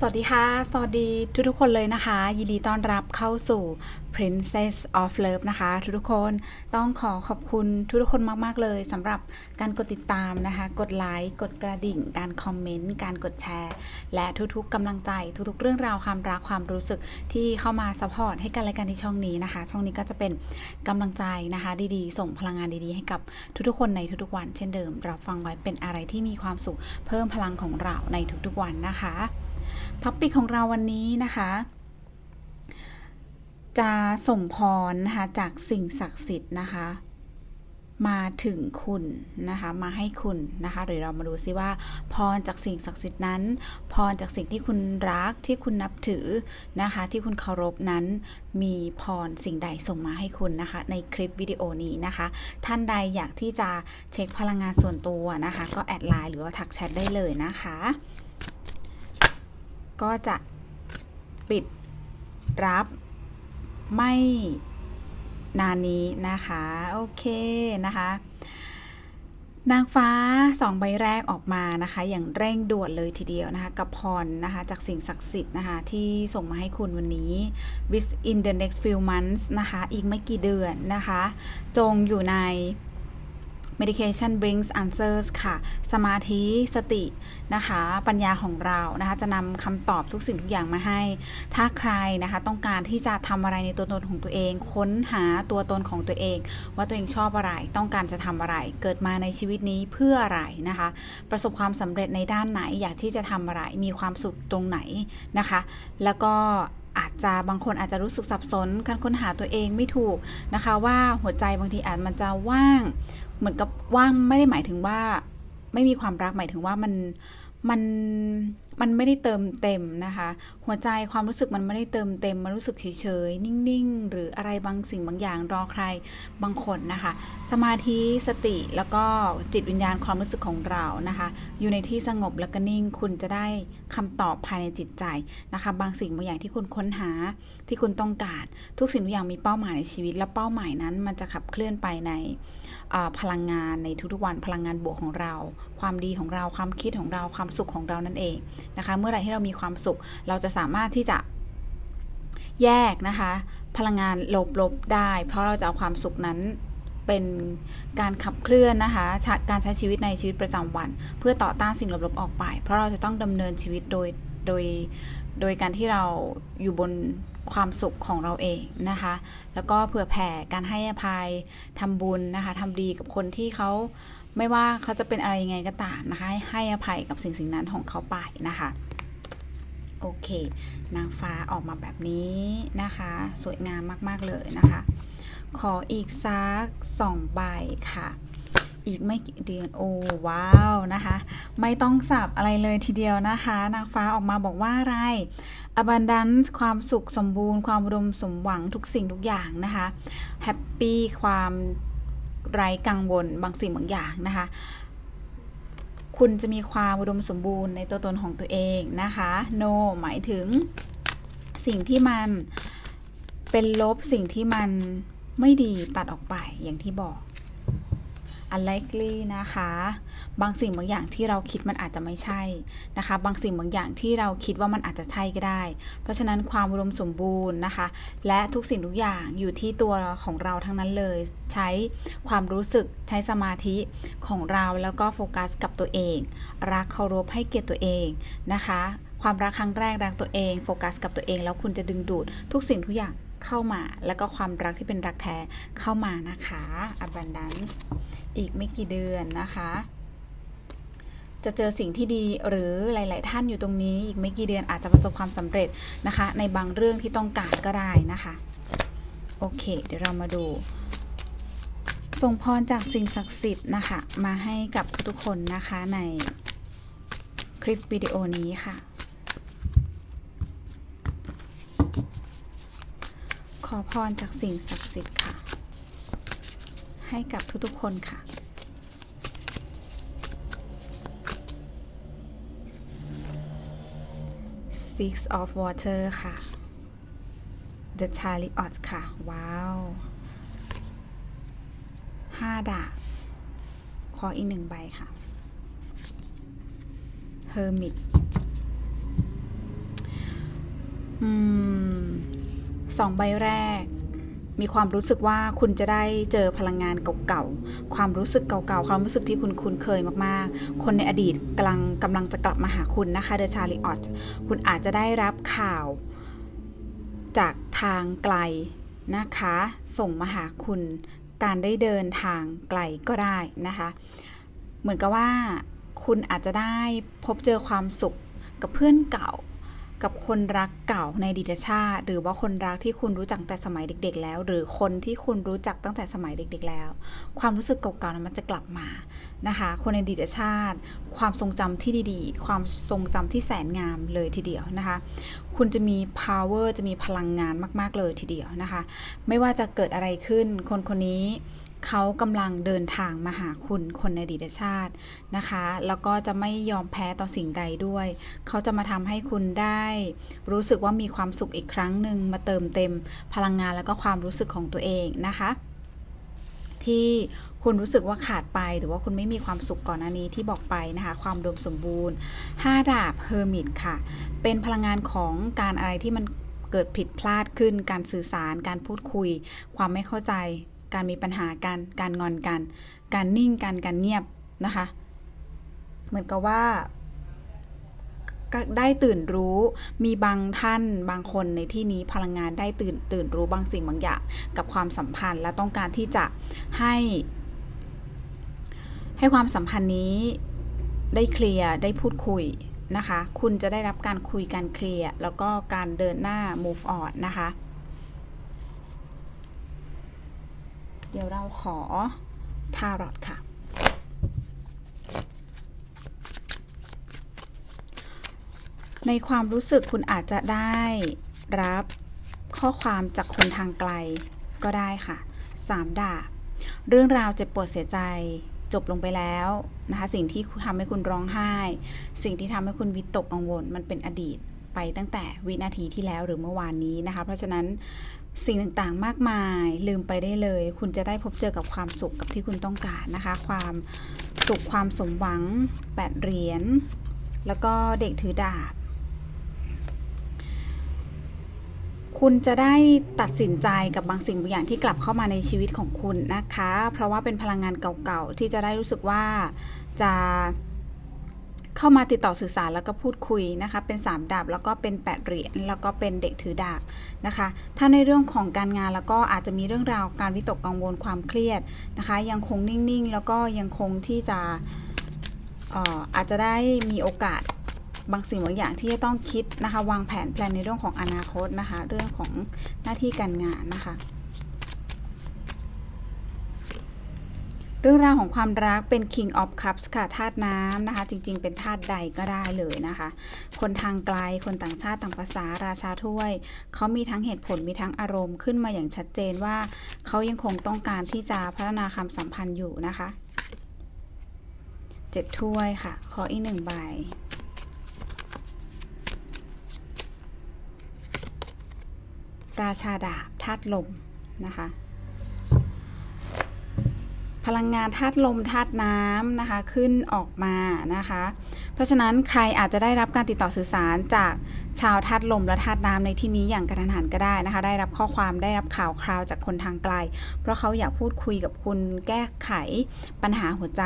สวัสดีค่ะ สวัสดีทุกทุกๆคนเลยนะคะ ยินดีต้อนรับเข้าสู่ Princess of Love นะคะ ทุกทุกๆคนต้องขอขอบคุณทุกทุกๆคนมากๆเลยสำหรับการกดติดตามนะคะ กดไลค์กดกระดิ่ง การคอมเมนต์ การกดแชร์ และทุกๆกำลังใจทุกๆ เรื่องราวความรักความรู้สึกที่เข้ามาซัพพอร์ตให้กันและกันที่ช่องนี้นะคะ ช่องนี้ก็จะเป็นกำลังใจนะคะ ดีๆ ส่งพลังงานดีๆ ให้กับทุกๆคนในทุกๆวัน เช่นเดิมรับฟังไว้เป็นอะไรที่มีความสุขเพิ่มพลังของเราในทุกๆวันนะคะ ท็อปปิกของเราวันนี้นะคะ จะส่งพรนะคะจากสิ่งศักดิ์สิทธิ์นะคะ มาถึงคุณนะคะมาให้คุณนะคะหรือเรามาดูซิว่า พรจากสิ่งศักดิ์สิทธิ์นั้น พรจากสิ่งที่คุณรักที่คุณนับถือนะคะ ที่คุณเคารพนั้น มีพรสิ่งใดส่งมาให้คุณนะคะ ในคลิปวิดีโอนี้นะคะ ท่านใดอยากที่จะเช็คพลังงานส่วนตัวนะคะ ก็แอดไลน์หรือว่าทักแชทได้เลยนะคะ ก็จะปิดรับไม่นานนี้นะคะ โอเคนะคะ นางฟ้าสองใบแรกออกมานะคะ อย่างเร่งด่วนเลยทีเดียวนะคะ กับพรนะคะ จากสิ่งศักดิ์สิทธิ์นะคะ ที่ส่งมาให้คุณวันนี้ within the next few months นะคะ อีกไม่กี่เดือนนะคะ จงอยู่ใน medication brings answers ค่ะ สมาธิสตินะคะ ปัญญาของเรานะคะ จะนำคำตอบทุกสิ่งทุกอย่างมาให้ ถ้าใครนะคะต้องการที่จะทำอะไรในตัวตนของตัวเอง ค้นหาตัวตนของตัวเอง ว่าตัวเองชอบอะไร ต้องการจะทำอะไร เกิดมาในชีวิตนี้เพื่ออะไรนะคะ ประสบความสำเร็จในด้านไหน อยากที่จะทำอะไร มีความสุขตรงไหนนะคะ แล้วก็อาจจะบางคนอาจจะรู้สึกสับสน การค้นหาตัวเองไม่ถูกนะคะ ว่าหัวใจบางทีอาจมันจะว่าง เหมือนกับว่างไม่ได้หมายถึงว่า ไม่มีความรักหมายถึงว่ามันมันมันไม่ได้เติมเต็มนะคะ หัวใจความรู้สึกมันไม่ได้เติมเต็มมันรู้สึกเฉยๆ นิ่งๆ หรืออะไรบางสิ่งบางอย่างรอใครบางคนนะคะ สมาธิสติแล้วก็จิตวิญญาณความรู้สึกของเรานะคะ อยู่ในที่สงบแล้วก็นิ่งคุณจะได้คำตอบภายในจิตใจนะคะ บางสิ่งบางอย่างที่คุณค้นหาที่คุณต้องการ ทุกสิ่งทุกอย่างมีเป้าหมายในชีวิต และเป้าหมายนั้นมันจะขับเคลื่อนไปในพลังงานในทุกๆวันพลังงานบวกของเรา ความดีของเราความคิดของเราความสุขของเรานั่นเองนะคะ เมื่อไรที่เรามีความสุขเราจะสามารถที่จะแยกนะคะ พลังงานลบๆได้ เพราะเราจะเอาความสุขนั้นเป็นการขับเคลื่อนนะคะ การใช้ชีวิตในชีวิตประจำวัน เพื่อต่อต้านสิ่งลบๆออกไป เพราะเราจะต้องดำเนินชีวิตโดยโดยโดยการที่เราอยู่บนความสุขของเราเองนะคะ แล้วก็เผื่อแผ่การให้อภัยทำบุญนะคะทำดีกับคนที่เขาไม่ว่าเขาจะเป็นอะไรยังไงก็ตามนะคะ ให้อภัยกับสิ่งสิ่งนั้นของเขาไปนะคะ โอเค นางฟ้าออกมาแบบนี้นะคะ สวยงามมากๆเลยนะคะ ขออีกสักสองใบค่ะ อีกไม่กี่เดือนโอ้ว้าวนะคะ ไม่ต้องสับอะไรเลยทีเดียวนะคะ นางฟ้าออกมาบอกว่าอะไร abundance ความสุขสมบูรณ์ ความอุดมสมหวังทุกสิ่งทุกอย่างนะคะ happy ความไร้กังวลบางสิ่งบางอย่างนะคะ คุณจะมีความอุดมสมบูรณ์ในตัวตนของตัวเองนะคะ no หมายถึงสิ่งที่มันเป็นลบสิ่งที่มันไม่ดีตัดออกไปอย่างที่บอก unlikely นะคะ บางสิ่งบางอย่างที่เราคิดมันอาจจะไม่ใช่นะคะ บางสิ่งบางอย่างที่เราคิดว่ามันอาจจะใช่ก็ได้ เพราะฉะนั้นความอุดมสมบูรณ์นะคะ และทุกสิ่งทุกอย่างอยู่ที่ตัวของเราทั้งนั้นเลย ใช้ความรู้สึกใช้สมาธิของเราแล้วก็โฟกัสกับตัวเอง รักเคารพให้เกียรติตัวเองนะคะ ความรักครั้งแรกรักตัวเอง โฟกัสกับตัวเอง แล้วคุณจะดึงดูดทุกสิ่งทุกอย่าง เข้ามา แล้วก็ความรักที่เป็นรักแท้เข้ามานะคะ abundance อีกไม่กี่เดือนนะคะ จะเจอสิ่งที่ดีหรือหลาย ๆ ท่านอยู่ตรงนี้ อีกไม่กี่เดือนอาจจะประสบความสำเร็จนะคะ ในบางเรื่องที่ต้องการก็ได้นะคะ โอเค เดี๋ยวเรามาดูส่งพรจากสิ่งศักดิ์สิทธิ์นะคะ มาให้กับทุกๆคนนะคะในคลิปวิดีโอนี้ค่ะ ขอพรจากสิ่งศักดิ์สิทธิ์ค่ะ ให้กับทุกๆคนค่ะ Six of Water ค่ะ The Chariot ค่ะ ว้าวห้าดาบขออีกหนึ่งใบค่ะ Hermit อืม สองใบแรก มีความรู้สึกว่าคุณจะได้เจอพลังงานเก่าๆ ความรู้สึกเก่าๆ ความรู้สึกที่คุณคุ้นเคยมากๆ คนในอดีตกำลังกำลังจะกลับมาหาคุณนะคะเดชาริออตคุณอาจจะได้รับข่าว จากทางไกลนะคะ ส่งมาหาคุณ การได้เดินทางไกลก็ได้นะคะ เหมือนกับว่าคุณอาจจะได้พบเจอความสุขกับเพื่อนเก่า กับคนรักเก่าในอดีตชาติ หรือว่าคนรักที่คุณรู้จักแต่สมัยเด็ก ๆ แล้ว หรือคนที่คุณรู้จักตั้งแต่สมัยเด็ก ๆ แล้ว ความรู้สึกเก่าๆนั้นมันจะกลับมานะคะ คนในอดีตชาติ ความทรงจำที่ดีๆ ความทรงจำที่แสนงามเลยทีเดียวนะคะ คุณจะมี power จะมีพลังงานมาก ๆ เลยทีเดียวนะคะ ไม่ว่าจะเกิดอะไรขึ้น คนคนนี้ เขากำลังเดินทางมาหาคุณคนในอดีตชาตินะคะ แล้วก็จะไม่ยอมแพ้ต่อสิ่งใดด้วย เขาจะมาทำให้คุณได้ รู้สึกว่ามีความสุขอีกครั้งหนึ่งมาเติมเต็มพลังงานแล้วก็ความรู้สึกของตัวเองนะคะ ที่คุณรู้สึกว่าขาดไปหรือว่าคุณไม่มีความสุขก่อนหน้านี้ที่บอกไปนะคะ ความดมสมบูรณ์ 5 ดาบเฮอร์มิตค่ะ เป็นพลังงานของการอะไรที่มันเกิดผิดพลาดขึ้น การสื่อสาร การพูดคุย ความไม่เข้าใจ การมีปัญหากัน การงอนกัน การนิ่งกันการเงียบนะคะ เหมือนกับว่าได้ตื่นรู้มีบางท่านบางคนในที่นี้พลังงานได้ตื่นตื่นรู้บางสิ่งบางอย่างกับความสัมพันธ์ และต้องการที่จะให้ ให้ความสัมพันธ์นี้ได้เคลียร์ได้พูดคุยนะคะ คุณจะได้รับการคุยการเคลียร์แล้วก็การเดินหน้า move on นะคะ ดี๋ยวเราขอทารอตค่ะ ในความรู้สึกคุณอาจจะได้รับข้อความจากคนทางไกลก็ได้ค่ะสามดาบเรื่องราวเจ็บปวดเสียใจจบลงไปแล้วนะคะ สิ่งที่ทำให้คุณร้องไห้ สิ่งที่ทำให้คุณวิตกกังวล มันเป็นอดีต ไปตั้งแต่วินาทีที่แล้วหรือเมื่อวานนี้นะคะ เพราะฉะนั้นสิ่งต่างๆ มากมายลืมไปได้เลย คุณจะได้พบเจอกับความสุขกับที่คุณต้องการนะคะ ความสุขความสมหวังแปดเหรียญแล้วก็เด็กถือดาบ คุณจะได้ตัดสินใจกับบางสิ่งบางอย่างที่กลับเข้ามาในชีวิตของคุณนะคะ เพราะว่าเป็นพลังงานเก่าๆ ที่จะได้รู้สึกว่าจะ เข้ามาติดต่อสื่อสารแล้วก็พูดคุยนะคะ เป็น 3 ดาบแล้วก็เป็น 8 เหรียญแล้วก็เป็นเด็กถือดาบนะคะ ถ้าในเรื่องของการงานแล้วก็อาจจะมีเรื่องราวการวิตกกังวลความเครียดนะคะ ยังคงนิ่งๆ แล้วก็ยังคงที่จะเอ่ออาจจะได้มีโอกาสบางสิ่งบางอย่างที่จะต้องคิดนะคะ วางแผนแพลนในเรื่องของอนาคตนะคะ เรื่องของหน้าที่การงานนะคะ รื่องราวของความรักเป็น King of Cups ค่ะธาตุน้ำนะคะ จริง ๆ เป็นธาตุใดก็ได้เลยนะคะ คนทางไกลคนต่างชาติต่างภาษาราชาถ้วย เขามีทั้งเหตุผลมีทั้งอารมณ์ขึ้นมาอย่างชัดเจนว่าเขายังคงต้องการที่จะพัฒนาความสัมพันธ์อยู่นะคะเจ็ดถ้วยค่ะ ขออีกหนึ่งใบราชาดาบธาตุลมนะคะ พลังงานธาตุลมธาตุน้ำนะคะขึ้นออกมานะคะ เพราะฉะนั้นใครอาจจะได้รับการติดต่อสื่อสารจากชาวธาตุลมและธาตุน้ำในที่นี้อย่างกระทันหันก็ได้นะคะ ได้รับข้อความได้รับข่าวคราวจากคนทางไกล เพราะเขาอยากพูดคุยกับคุณแก้ไขปัญหาหัวใจ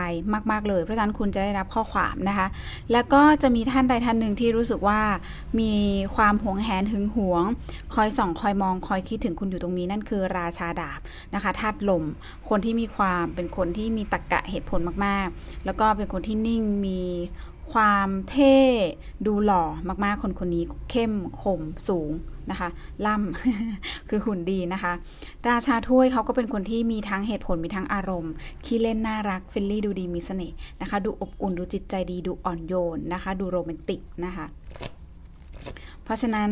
มาก ๆ เลย เพราะฉะนั้นคุณจะได้รับข้อความนะคะ แล้วก็จะมีท่านใดท่านหนึ่งที่รู้สึกว่ามีความหวงแหนหึงหวง คอยส่องคอยมองคอยคิดถึงคุณอยู่ตรงนี้นั่นคือราชาดาบนะคะธาตุลม คนที่มีความเป็นคนที่มีตรรกะเหตุผลมากๆ แล้วก็เป็นคนที่นิ่งมีความเท่ดูหล่อมากๆ คนคนนี้เข้มคมสูงนะคะ ล่ำคือหุ่นดีนะคะ ราชาถ้วยเขาก็เป็นคนที่มีทั้งเหตุผลมีทั้งอารมณ์ขี้เล่นน่ารักเฟลลี่ดูดีมีเสน่ห์นะคะ ดูอบอุ่นดูจิตใจดีดูอ่อนโยนนะคะ ดูโรแมนติกนะคะ เพราะฉะนั้น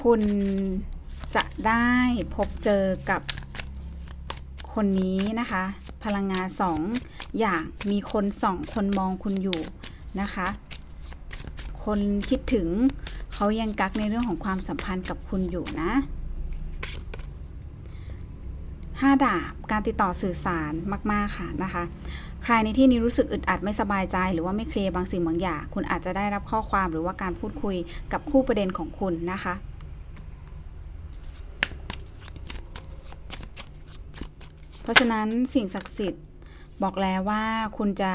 คุณจะได้พบเจอกับ คนนี้นะคะ พลังงานสองอย่างมีคนสองคนมองคุณอยู่นะคะ คนคิดถึงเขายังกักในเรื่องของความสัมพันธ์กับคุณอยู่นะห้าดาบการติดต่อสื่อสารมาก ๆ ค่ะนะคะ ใครในที่นี้รู้สึกอึดอัดไม่สบายใจหรือว่าไม่เคลียร์บางสิ่งบางอย่าง คุณอาจจะได้รับข้อความหรือว่าการพูดคุยกับคู่ประเด็นของคุณนะคะ เพราะฉะนั้นสิ่งศักดิ์สิทธิ์บอกแล้วว่าคุณจะ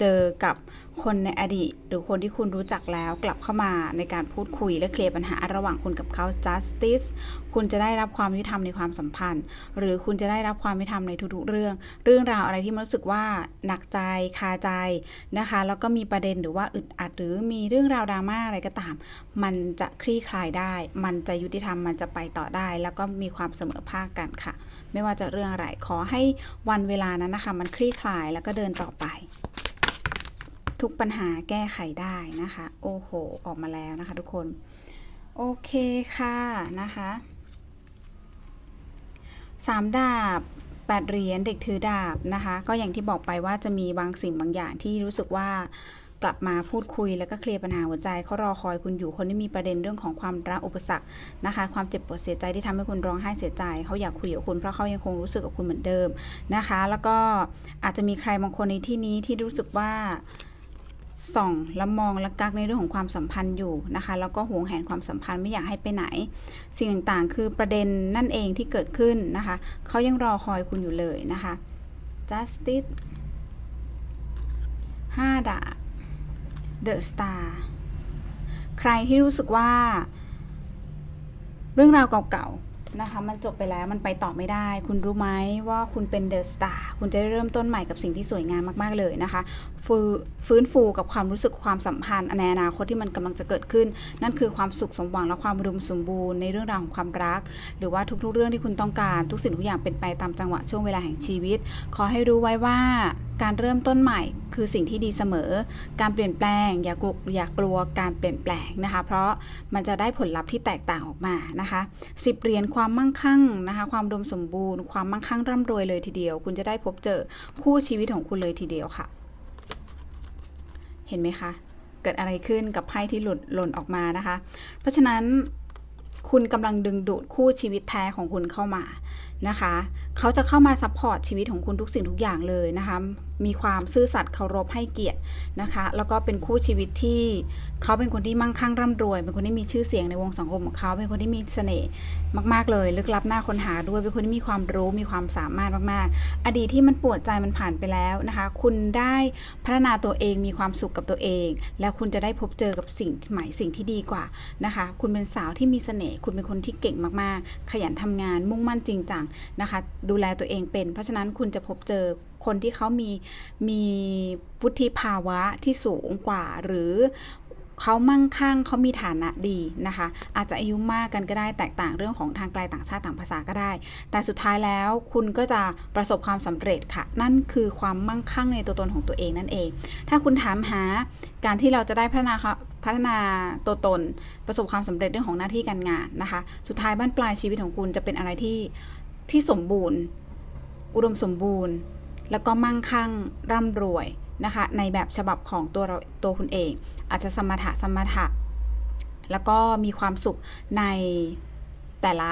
เจอกับคนในอดีต หรือคนที่คุณรู้จักแล้วกลับเข้ามาในการพูดคุยและเคลียร์ปัญหาระหว่างคุณกับเขา justice คุณจะได้รับความยุติธรรมในความสัมพันธ์ หรือคุณจะได้รับความยุติธรรมในทุกๆเรื่อง เรื่องราวอะไรที่มันรู้สึกว่าหนักใจคาใจนะคะ แล้วก็มีประเด็นหรือว่าอึดอัดหรือมีเรื่องราวดราม่าอะไรก็ตาม มันจะคลี่คลายได้ มันจะยุติธรรมมันจะไปต่อได้ แล้วก็มีความเสมอภาคกันค่ะ ไม่ว่าจะเรื่องอะไรขอให้วันเวลานั้นนะคะ มันคลี่คลายแล้วก็เดินต่อไป ทุกปัญหาแก้ไขได้นะคะ โอ้โห ออกมาแล้วนะคะ ทุกคนโอเคค่ะนะคะสามดาบแปดเหรียญเด็กถือดาบนะคะ ก็อย่างที่บอกไปว่าจะมีบางสิ่งบางอย่างที่รู้สึกว่า กลับมาพูดคุยแล้วก็เคลียร์ปัญหาหัวใจเขารอคอยคุณอยู่คนที่มีประเด็นเรื่องของความรักอุปสรรคนะคะ ความเจ็บปวดเสียใจที่ทำให้คุณร้องไห้เสียใจเขาอยากคุยกับคุณเพราะเขายังคงรู้สึกกับคุณเหมือนเดิมนะคะ แล้วก็อาจจะมีใครบางคนในที่นี้ที่รู้สึกว่าส่องและมองและกักในเรื่องของความสัมพันธ์อยู่นะคะแล้วก็ห่วงแหนความสัมพันธ์ไม่อยากให้ไปไหน สิ่งต่างๆ คือประเด็นนั่นเองที่เกิดขึ้นนะคะเขายังรอคอยคุณอยู่เลยนะคะ justice ห้า ดาบ the star ใครที่รู้สึกว่า เรื่องราวเก่าๆนะคะ มันจบไปแล้วมันไปต่อไม่ได้ คุณรู้ไหมว่าคุณเป็นเดอะสตาร์คุณจะได้เริ่มต้นใหม่กับสิ่งที่สวยงามมากๆเลยนะคะ ฟื้นฟื้นฟูกับความรู้สึกความสัมพันธ์ในอนาคตที่มันกำลังจะเกิดขึ้น นั่นคือความสุขสมหวังและความอุมสมบูรณ์ในเรื่องราวของความรัก หรือว่าทุกๆ เรื่องที่คุณต้องการทุกสิ่งทุกอย่างเป็นไปตามจังหวะช่วงเวลาแห่งชีวิต ขอให้รู้ไว้ว่าการเริ่มต้นใหม่ คือสิ่งที่ดีเสมอ การเปลี่ยนแปลง อย่ากลัวอย่ากลัวการเปลี่ยนแปลงนะคะ เพราะมันจะได้ผลลัพธ์ที่แตกต่างออกมานะคะสิบเหรียญความมั่งคั่งนะคะความดมสมบูรณ์ความมั่งคั่งร่ำรวยเลยทีเดียว คุณจะได้พบเจอคู่ชีวิตของคุณเลยทีเดียวค่ะ เห็นไหมคะ เกิดอะไรขึ้นกับไพ่ที่หลุดหล่นออกมานะคะ เพราะฉะนั้นคุณกำลังดึงดูดคู่ชีวิตแท้ของคุณเข้ามานะคะเขาจะเข้ามาซัพพอร์ตชีวิตของคุณทุกสิ่งทุกอย่างเลยนะคะ มีความซื่อสัตย์เคารพให้เกียรตินะคะ แล้วก็เป็นคู่ชีวิตที่เขาเป็นคนที่มั่งคั่งร่ำรวย เป็นคนที่มีชื่อเสียงในวงสังคมของเขา เป็นคนที่มีเสน่ห์มากๆเลย ลึกลับหน้าค้นหาด้วย เป็นคนที่มีความรู้ มีความสามารถมากๆ อดีตที่มันปวดใจมันผ่านไปแล้วนะคะ คุณได้พัฒนาตัวเอง มีความสุขกับตัวเอง แล้วคุณจะได้พบเจอกับสิ่งใหม่ สิ่งที่ดีกว่านะคะ คุณเป็นสาวที่มีเสน่ห์ คุณเป็นคนที่เก่งมากๆ ขยันทำงาน มุ่งมั่นจริงจังนะคะดูแลตัวเองเป็น เพราะฉะนั้นคุณจะพบเจอคนที่เขามีมีวุฒิภาวะที่สูงกว่า หรือเขามั่งคั่งเขามีฐานะดีนะคะ อาจจะอายุมากกันก็ได้แตกต่างเรื่องของทางไกลต่างชาติต่างภาษาก็ได้ แต่สุดท้ายแล้วคุณก็จะประสบความสำเร็จค่ะ นั่นคือความมั่งคั่งในตัวตนของตัวเองนั่นเอง ถ้าคุณถามหาการที่เราจะได้พัฒนาพัฒนาตัวตน ประสบความสำเร็จเรื่องของหน้าที่การงานนะคะ สุดท้ายบ้านปลายชีวิตของคุณจะเป็นอะไรที่ ที่สมบูรณ์ อุดมสมบูรณ์ แล้วก็มั่งคั่งร่ำรวยนะคะในแบบฉบับของตัวเราตัวคุณเอง อาจจะสมถะสมถะ แล้วก็มีความสุขในแต่ละ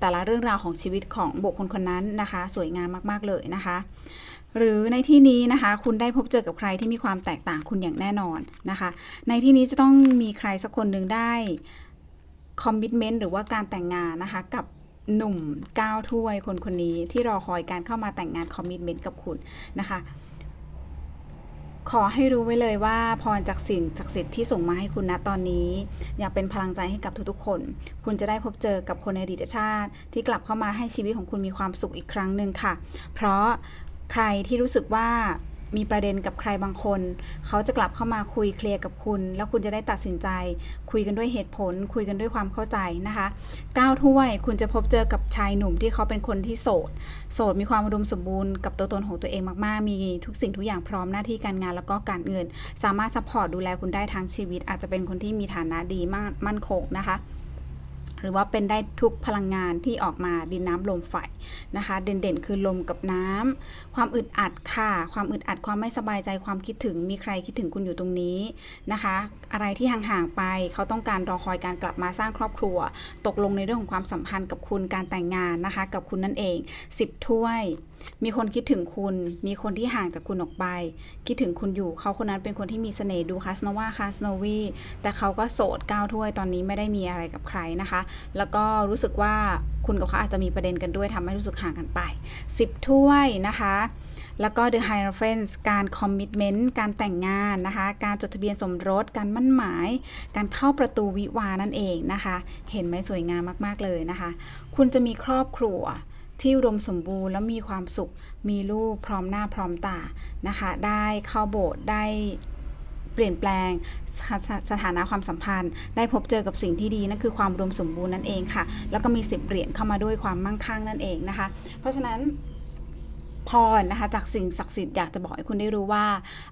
แต่ละเรื่องราวของชีวิตของบุคคลคนนั้นนะคะ สวยงามมากๆเลยนะคะ หรือในที่นี้นะคะ คุณได้พบเจอกับใครที่มีความแตกต่างคุณอย่างแน่นอนนะคะ ในที่นี้จะต้องมีใครสักคนหนึ่งได้คอมมิชเมนต์หรือว่าการแต่งงานนะคะกับ หนุ่มก้าวถ้วยคนคนนี้ที่รอคอยการเข้ามาแต่งงานคอมมิชเมนต์กับคุณนะคะ ขอให้รู้ไว้เลยว่าพรจากสิ่งศักดิ์สิทธิ์ที่ส่งมาให้คุณณตอนนี้ อยากเป็นพลังใจให้กับทุกๆคน คุณจะได้พบเจอกับคนในอดีตชาติ ที่กลับเข้ามาให้ชีวิตของคุณมีความสุขอีกครั้งหนึ่งค่ะ เพราะใครที่รู้สึกว่า มีประเด็นกับใครบางคน เขาจะกลับเข้ามาคุยเคลียร์กับคุณ แล้วคุณจะได้ตัดสินใจ คุยกันด้วยเหตุผล คุยกันด้วยความเข้าใจนะคะก้าวถ้วยคุณจะพบเจอกับชายหนุ่มที่เขาเป็นคนที่โสด โสดมีความอุดมสมบูรณ์กับตัวตนของตัวเองมากๆ มีทุกสิ่งทุกอย่างพร้อมหน้าที่การงานแล้วก็การเงิน สามารถซัพพอร์ตดูแลคุณได้ทั้งชีวิต อาจจะเป็นคนที่มีฐานะดีมากมั่นคงนะคะ หรือว่าเป็นได้ทุกพลังงานที่ออกมาดินน้ำลมไฟนะคะ เด่นๆ คือลมกับน้ำความอึดอัดค่ะ ความอึดอัดความไม่สบายใจความคิดถึงมีใครคิดถึงคุณอยู่ตรงนี้นะคะ อะไรที่ห่างๆไปเขาต้องการรอคอยการกลับมาสร้างครอบครัว ตกลงในเรื่องของความสัมพันธ์กับคุณการแต่งงานนะคะ กับคุณนั่นเอง 10 ถ้วย มีคนคิดถึงคุณ มีคนที่ห่างจากคุณออกไป คิดถึงคุณอยู่ เขาคนนั้นเป็นคนที่มีเสน่ห์ดูคาสโนวาคาสโนวีแต่เขาก็โสดก้าวถ้วยตอนนี้ไม่ได้มีอะไรกับใครนะคะ แล้วก็รู้สึกว่าคุณกับเขาอาจจะมีประเด็นกันด้วยทำให้รู้สึกห่างกันไป 10 ถ้วยนะคะ แล้วก็ The Hierophant การคอมมิ t เมนต์การแต่งงานนะคะ การจดทะเบียนสมรส การมั่นหมาย การเข้าประตูวิวาห์นั่นเองนะคะ เห็นไหมสวยงามมาก ๆ เลยนะคะ คุณจะมีครอบครัว ที่อุดมสมบูรณ์และมีความสุข มีลูกพร้อมหน้าพร้อมตานะคะ ได้เข้าโบสถ์ได้เปลี่ยนแปลงสสถานะความสัมพันธ์ ได้พบเจอกับสิ่งที่ดีนั่นคือความรวมสมบูรณ์นั่นเองค่ะ แล้วก็มีสิบเหรียญเข้ามาด้วยความมั่งคั่งนั่นเองนะคะ เพราะฉะนั้น พรนะคะจากสิ่งศักดิ์สิทธิ์อยากจะบอกให้คุณได้รู้ว่า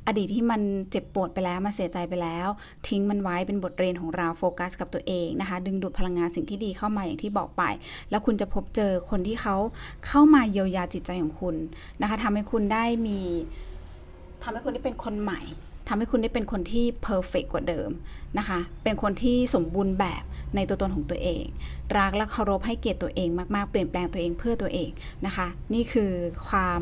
อดีตที่มันเจ็บปวดไปแล้วมาเสียใจไปแล้ว ทิ้งมันไว้เป็นบทเรียนของเราโฟกัสกับตัวเองนะคะ ดึงดูดพลังงานสิ่งที่ดีเข้ามาอย่างที่บอกไป แล้วคุณจะพบเจอคนที่เขาเข้ามาเยียวยาจิตใจของคุณนะคะทำให้คุณได้มีทำให้คุณได้เป็นคนใหม่ทำให้คุณได้เป็นคนที่เพอร์เฟกกว่าเดิมนะคะ เป็นคนที่สมบูรณ์แบบในตัวตนของตัวเอง รักและเคารพให้เกียรติตัวเองมากๆ เปลี่ยนแปลงตัวเองเพื่อตัวเองนะคะ นี่คือความ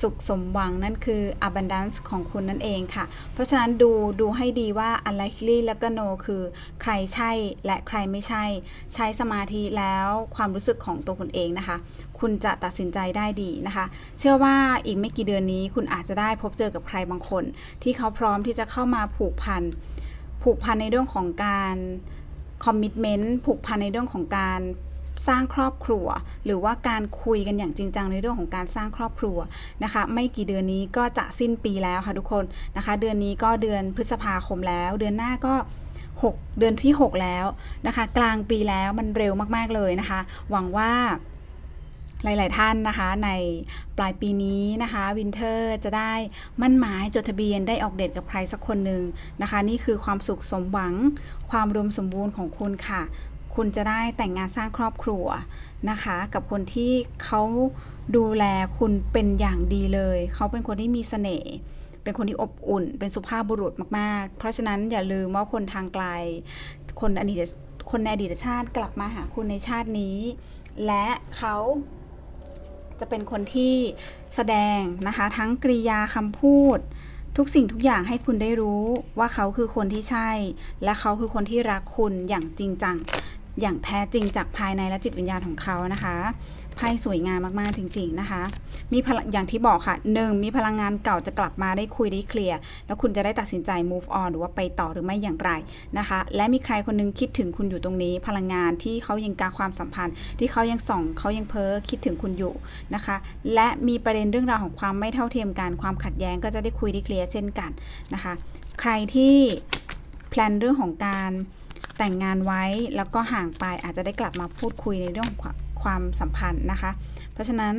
สุขสมหวังนั่นคือ abundance ของคุณนั่นเองค่ะ เพราะฉะนั้นดูดูให้ดีว่า unlikely และก็ no คือใครใช่และใครไม่ใช่ ใช้สมาธิแล้วความรู้สึกของตัวคุณเองนะคะ คุณจะตัดสินใจได้ดีนะคะ เชื่อว่าอีกไม่กี่เดือนนี้คุณอาจจะได้พบเจอกับใครบางคน ที่เขาพร้อมที่จะเข้ามาผูกพันผูกพันในเรื่องของการ คอมมิชเมนต์ผูกพันในเรื่องของการสร้างครอบครัว หรือว่าการคุยกันอย่างจริงจังในเรื่องของการสร้างครอบครัวนะคะ ไม่กี่เดือนนี้ก็จะสิ้นปีแล้วค่ะทุกคนนะคะ เดือนนี้ก็เดือนพฤษภาคมแล้ว เดือนหน้าก็ 6 เดือนที่ 6 แล้วนะคะ กลางปีแล้วมันเร็วมากๆเลยนะคะ หวังว่า หลาย ๆ ท่านนะคะ ในปลายปีนี้นะคะวินเทอร์จะได้มั่นหมายจดทะเบียนได้ออกเดทกับใครสักคนหนึ่งนะคะ นี่คือความสุขสมหวัง ความรวมสมบูรณ์ของคุณค่ะ คุณจะได้แต่งงานสร้างครอบครัวนะคะ กับคนที่เขาดูแลคุณเป็นอย่างดีเลย เขาเป็นคนที่มีเสน่ห์เป็นคนที่อบอุ่น เป็นสุภาพบุรุษมาก ๆ เพราะฉะนั้นอย่าลืมว่าคนทางไกล คนอดีตคนในอดีตชาติกลับมาหาคุณในชาตินี้ และเขา จะเป็นคนที่แสดงนะคะ ทั้งกริยาคำพูด ทุกสิ่งทุกอย่างให้คุณได้รู้ว่าเขาคือคนที่ใช่ และเขาคือคนที่รักคุณอย่างจริงจังอย่างแท้จริงจากภายในและจิตวิญญาณของเขานะคะ ไพ่สวยงามมากๆจริง ๆนะคะ มีพลังอย่างที่บอกค่ะหนึ่งมีพลังงานเก่าจะกลับมาได้คุยได้เคลียร์แล้วคุณจะได้ตัดสินใจ move on หรือว่าไปต่อหรือไม่อย่างไรนะคะ และมีใครคนนึงคิดถึงคุณอยู่ตรงนี้ พลังงานที่เขายังกาความสัมพันธ์ ที่เขายังส่องเขายังเพ้อคิดถึงคุณอยู่นะคะ และมีประเด็นเรื่องราวของความไม่เท่าเทียมกันความขัดแย้งก็จะได้คุยได้เคลียร์เช่นกันนะคะ ใครที่แพลนเรื่องของการแต่งงานไว้แล้วก็ห่างไปอาจจะได้กลับมาพูดคุยในเรื่องของ ความสัมพันธ์นะคะ เพราะฉะนั้น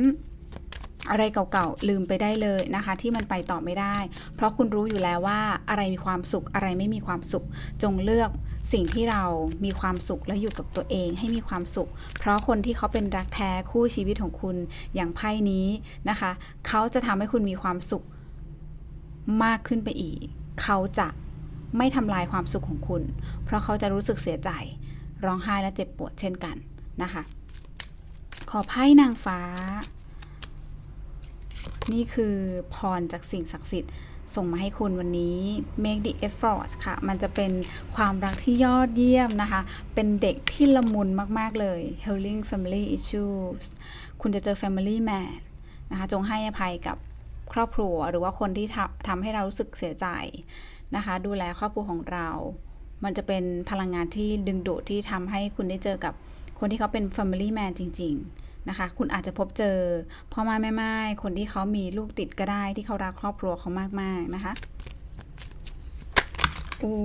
อะไรเก่าๆลืมไปได้เลยนะคะ ที่มันไปต่อไม่ได้ เพราะคุณรู้อยู่แล้วว่าอะไรมีความสุขอะไรไม่มีความสุข จงเลือกสิ่งที่เรามีความสุขและอยู่กับตัวเองให้มีความสุข เพราะคนที่เขาเป็นรักแท้คู่ชีวิตของคุณอย่างไพ่นี้นะคะ เขาจะทำให้คุณมีความสุขมากขึ้นไปอีก เขาจะไม่ทำลายความสุขของคุณ เพราะเขาจะรู้สึกเสียใจ ร้องไห้และเจ็บปวดเช่นกันนะคะ อไพ่นางฟ้า นี่คือพรจากสิ่งศักดิ์สิทธิ์ส่งมาให้คุณวันนี้ make the effort ค่ะ มันจะเป็นความรักที่ยอดเยี่ยมนะคะ เป็นเด็กที่ละมุนมาก ๆ เลย healing family issues คุณจะเจอ family man นะคะ จงให้อภัยกับครอบครัว หรือว่าคนที่ทำทำให้เรารู้สึกเสียใจนะคะ ดูแลครอบครัวของเรา มันจะเป็นพลังงานที่ดึงดูดที่ทำให้คุณได้เจอกับคนที่เขาเป็น Family Man จริง ๆ นะคะ คุณอาจจะพบเจอพ่อมาแม่ไม้คนที่เขามีลูกติดก็ได้ที่เขารักครอบครัวเขามากๆนะคะอู้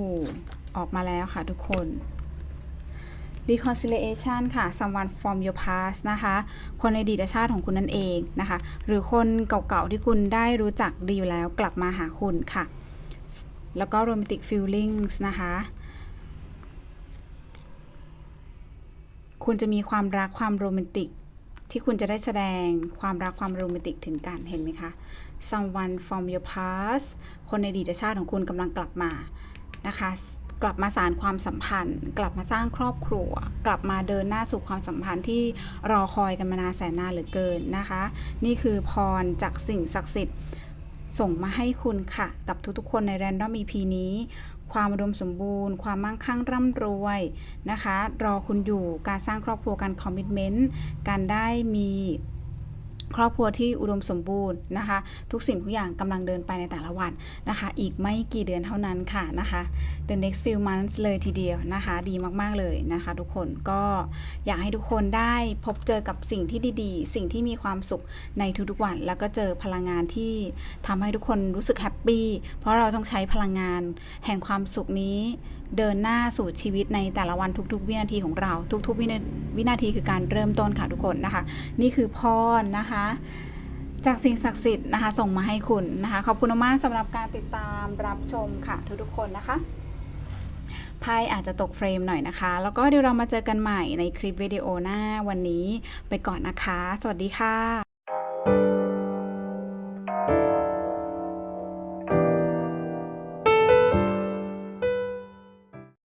ออกมาแล้วค่ะทุกคน reconciliation ค่ะ someone from your past นะคะ คนในอดีตชาติของคุณนั่นเองนะคะ หรือคนเก่าๆที่คุณได้รู้จักดีอยู่แล้วกลับมาหาคุณค่ะ แล้วก็ romantic feelings นะคะ คุณจะมีความรักความโรแมนติก ที่คุณจะได้แสดงความรักความโรแมนติกถึงกันเห็นไหมคะ someone from your past คนในอดีตชาติของคุณกำลังกลับมานะคะ กลับมาสารความสัมพันธ์ กลับมาสร้างครอบครัว กลับมาเดินหน้าสู่ความสัมพันธ์ที่รอคอยกันมานานแสนนานเหลือเกินนะคะ นี่คือพรจากสิ่งศักดิ์สิทธิ์ส่งมาให้คุณค่ะ กับทุกๆ คนใน Random EP นี้ ความอุดมสมบูรณ์ ความมั่งคั่งร่ำรวยนะคะ รอคุณอยู่การสร้างครอบครัวการคอมมิชเมนต์การได้มี ครอบครัวที่อุดมสมบูรณ์นะคะ ทุกสิ่งทุกอย่างกำลังเดินไปในแต่ละวันนะคะ อีกไม่กี่เดือนเท่านั้นค่ะนะคะ the next few months เลยทีเดียวนะคะ ดีมากๆเลยนะคะ ทุกคนก็อยากให้ทุกคนได้พบเจอกับสิ่งที่ดีๆ สิ่งที่มีความสุขในทุกๆวัน แล้วก็เจอพลังงานที่ทำให้ทุกคนรู้สึกแฮปปี้เพราะเราต้องใช้พลังงานแห่งความสุขนี้ เดินหน้าสู่ชีวิตในแต่ละวันทุก ๆ วินาทีของเรา ทุกๆวินาวินาทีคือการเริ่มต้นค่ะทุกคนนะคะ นี่คือพรนะคะ จากสิ่งศักดิ์สิทธิ์นะคะ ส่งมาให้คุณนะคะ ขอบคุณมากสำหรับการติดตามรับชมค่ะทุกๆ คนนะคะไพ่อาจจะตกเฟรมหน่อยนะคะ แล้วก็เดี๋ยวเรามาเจอกันใหม่ในคลิปวิดีโอหน้าวันนี้ไปก่อนนะคะ สวัสดีค่ะ